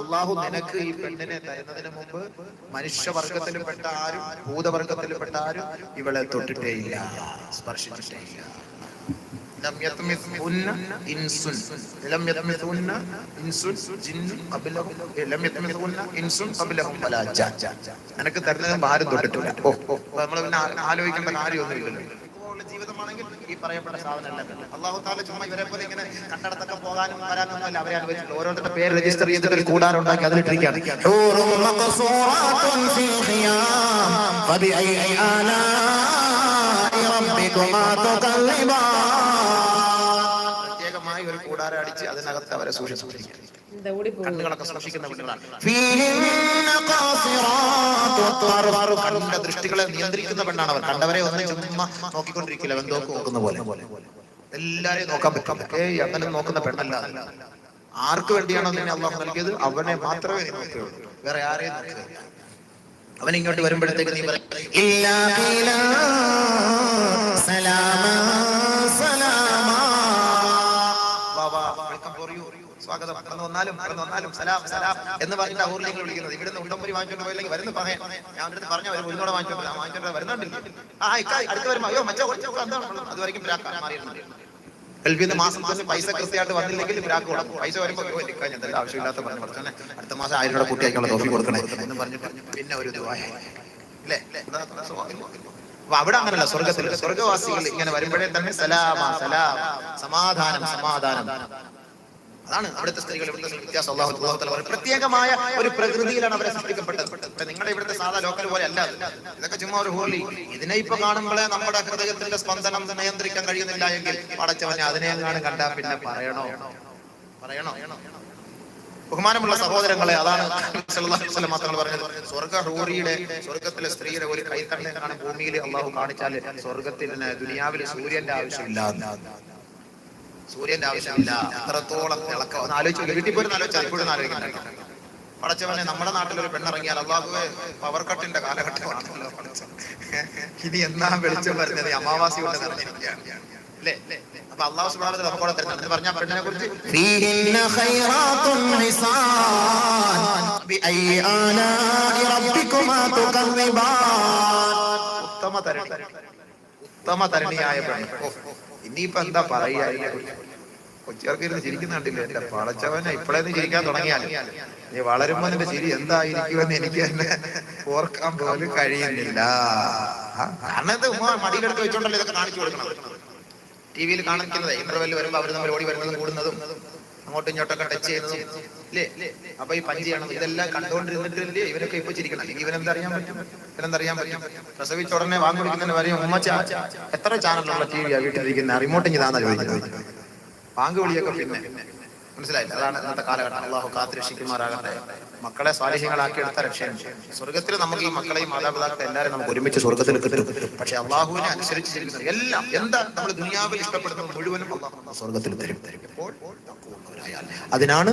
അള്ളാഹു നിനക്ക് ഈ പെണ്ണിനെ തരുന്നതിന് മുമ്പ് മനുഷ്യവർഗത്തിൽപ്പെട്ട ആരും ഭൂതവർഗത്തിൽപ്പെട്ട ആരും ഇവളെ തൊട്ടിട്ടേയില്ല സ്പർശിച്ചിട്ടേയില്ല لم يطمثهن إنس لم يطمثهن إنس جن قبلهم لم يطمثهن إنس قبلهم ولا جان നിനക്ക് തരുന്നതിന് മുമ്പ് ആരും തൊട്ടിട്ടില്ല ഓ ഓ നമ്മൾ പിന്നെ ആ- ആലോചിക്കേണ്ട കാര്യമൊന്നുമില്ലല്ലോ ഇതുപോലുള്ള ജീവിതമാണെങ്കിൽ ഈ പറയപ്പെട്ട സാധനമല്ല അള്ളാഹു താല ചുമ്മാ ഇവരെ പോലെ ഇങ്ങനെ കണ്ടടത്തൊക്കെ പോകാനും വരാനും ഒന്നുമല്ല അവരെ അനുവദിച്ചിട്ടുള്ളൂ ഓരോരുത്തരുടെ പേര് രജിസ്റ്റർ ചെയ്തിട്ട് ഒരു കൂടാരം ഉണ്ടാക്കി അതിലിട്ടിരിക്കുകയാണ് കൂടാരം അടിച്ച് അതിനകത്ത് അവരെ കണ്ണുകളൊക്കെ സൂക്ഷിക്കുന്ന പെണ്ണുങ്ങളാണ്. കണ്ണിന്റെ ദൃഷ്ടികളെ നിയന്ത്രിക്കുന്ന പെണ്ണാണ് അവർ കണ്ടവരെ ഒന്നും ചുമ്മാ നോക്കിക്കൊണ്ടിരിക്കില്ല. വെന്തോക്ക് നോക്കുന്ന പോലെ. എല്ലാരെയും നോക്കാൻ പറ്റും ഏയ് അങ്ങനെ നോക്കുന്ന പെണ്ണല്ല. ആർക്ക് വേണ്ടിയാണോ നിന്നെ അള്ളാഹു നൽകിയത്? അവനെ മാത്രമേ നോക്കുകയുള്ളൂ. വേറെ ആരെയും നോക്കുക അവൻ ഇങ്ങോട്ട് വരുമ്പോഴത്തേക്ക് നീ പറയും സ്വാഗതം. കടന്നു വന്നാലും കടന്നു വന്നാലും സലാം സലാം എന്ന് പറഞ്ഞിട്ട് ഊരിലേക്ക് വിളിക്കുന്നത്. ഇവിടുന്ന് ഉണ്ടമ്പരി വാങ്ങിച്ചോണ്ട് പോയില്ലെങ്കിൽ വരുന്ന പറയാം. ഞാൻ അവരുടെ പറഞ്ഞ ഒരു ഉന്നോടെ വാങ്ങിച്ചോണ്ട് വാങ്ങിച്ചോണ്ട് വരുന്നുണ്ടില്ല. ആ ഇക്ക അടുത്ത് വരുമ്പോ അയ്യോ മച്ചാ കുറച്ചു എന്താണ്? അതുവരെയും ബ്രാക്ക് മാറിയിരുന്നുണ്ട് ഗൾഫിൽ നിന്ന് മാസം തന്നെ പൈസ കൃത്യമായിട്ട് വന്നില്ലെങ്കിൽ ബ്രാക്ക് കൊടുക്കും പൈസ വരുമ്പോൾ എന്തെല്ലാം ആവശ്യമില്ലാത്ത പറഞ്ഞു കൊടുത്തേ അടുത്ത മാസം ആയിരം രൂപ കുട്ടിയായിട്ടുള്ള തോഫി കൊടുക്കണേ. എന്ന് പറഞ്ഞിട്ട് പിന്നെ ഒരു ദുബായ അല്ലേ അവിടെ അങ്ങനല്ല സ്വർഗത്തിൽ സ്വർഗവാസികൾ ഇങ്ങനെ വരുമ്പോഴേ തന്നെ സലാമ സലാം. സമാധാനം സമാധാനം. അതാണ് അവിടുത്തെ സ്ത്രീകൾ ഇവിടുത്തെ വ്യത്യാസം അള്ളാഹു പ്രത്യേകമായ ഒരു പ്രകൃതിയിലാണ് അവരെ സൃഷ്ടിക്കപ്പെട്ടത്. നിങ്ങളുടെ ഇവിടുത്തെ സാധാ ലോക്കൽ പോലെ അല്ല ഇതൊക്കെ ചുമ്മാ ഒരു ഹോളി. ഇതിനെ ഇപ്പൊ കാണുമ്പോഴേ നമ്മുടെ ഹൃദയത്തിന്റെ സ്പന്ദനം നിയന്ത്രിക്കാൻ കഴിയുന്നില്ല എങ്കിൽ പടച്ചവനെ അതിനെ എങ്ങാനും കണ്ടാൽ പിന്നെ പറയണോ? പറയണോ? ബഹുമാനമുള്ള സഹോദരങ്ങളെ അതാണ് തങ്ങൾ പറഞ്ഞത്. സ്വർഗ ഹൂറിയുടെ സ്വർഗത്തിലെ സ്ത്രീയുടെ ഒരു കൈത്തണ്ണെ കാണാൻ ഭൂമിയിൽ അള്ളാഹു കാണിച്ചാൽ സ്വർഗത്തിന് ദുനിയാവിലെ സൂര്യന്റെ ആവശ്യമില്ല സൂര്യന്റെ ആവശ്യമില്ല. അത്രത്തോളം തിളക്കം. ഒന്ന് ആലോചിച്ചു വീട്ടിൽ പോലും ആലോചിച്ചാൽ ഇപ്പോഴും പടച്ചവനെ നമ്മുടെ നാട്ടിൽ ഒരു പെണ്ണിറങ്ങിയാൽ അള്ളാഹുവെ പവർ കട്ടിന്റെ കാലഘട്ടമാണല്ലോ ഇനി എന്നാ വെളിച്ചം വരുന്നത്? അമാവാസി കൊണ്ട് നിറഞ്ഞിരിക്കുകയാണ്. അല്ലേ? അപ്പൊ അള്ളാഹു സുബാന നമുക്കോടെ തരുന്നത് പറഞ്ഞ പെണ്ണിനെ കുറിച്ച് ഉത്തമ തരണി. ഉത്തമ തരണിയായ പെണ്ണ്. ഇനിയിപ്പോ എന്താ പറയുക? കൊച്ചിയർക്ക് ഇരുന്ന് ചിരിക്കുന്ന കണ്ടില്ല? എന്റെ പടച്ചവനെ ഇപ്പോഴേന്ന് ചിരിക്കാൻ തുടങ്ങിയാൽ നീ വളരുമ്പോ നിന്റെ ചിരി എന്തായിരിക്കുമെന്ന് എനിക്ക് തന്നെ ഓർക്കാൻ പോലും കഴിയുന്നില്ല. കാരണം ഇത് മടിയിലെടുത്ത് വെച്ചോണ്ടല്ലോ ഇതൊക്കെ കാണിച്ചു കൊടുക്കണം ടി വിയിൽ കാണിക്കുന്നത് ഇന്റർവെല്ലിൽ വരുമ്പോ അവർ തമ്മിൽ ഓടി വരുന്നതും കൂടുന്നതും. അങ്ങോട്ടും ഇങ്ങോട്ടൊക്കെ ടച്ച് ചെയ്യുന്നതും ഇല്ലേ? അപ്പൊ ഈ പഞ്ച് ഇതെല്ലാം കണ്ടുകൊണ്ടിരുന്നിട്ടില്ലേ ഇവരൊക്കെ ഇപ്പൊ ചിരിക്കണം. ഇനി ഇവനെന്താ അറിയാൻ പറ്റും? ഇവനെന്താ അറിയാൻ പറ്റും? പ്രസവിച്ച ഉടനെ വാങ്ങി വിളിക്കുന്നതിന് പറയും ഉമ്മ ചാ- എത്ര ചാനലുള്ള ടി വിയാ വീട്ടിലിരിക്കുന്ന? റിമോട്ട് ഇങ്ങനെ താന്നാ ചോദിക്കുന്നത്. വാങ്ങുവിളിയൊക്കെ പിന്നെ. മനസ്സിലായില്ല. അതാണ് ഇന്നത്തെ കാലഘട്ടം. അള്ളാഹു കാത്തുരക്ഷിക്കുമാറാകട്ടെ മക്കളെ സ്വാലിഹ്യങ്ങളാക്കി എടുത്ത രക്ഷയും. സ്വർഗത്തിൽ നമുക്ക് ഈ മക്കളെയും മാതാപിതാക്കളെ എല്ലാവരും നമുക്ക് ഒരുമിച്ച് സ്വർഗത്തിൽ കിട്ടും. പക്ഷെ അള്ളാഹുവിനെ അനുസരിച്ച് ജീവിക്കുന്നത് എല്ലാം എന്താ നമ്മൾ ദുനിയാവിൽ ഇഷ്ടപ്പെടുന്ന മുഴുവനും സ്വർഗത്തിൽ തരും. എപ്പോൾ? അതിനാണ്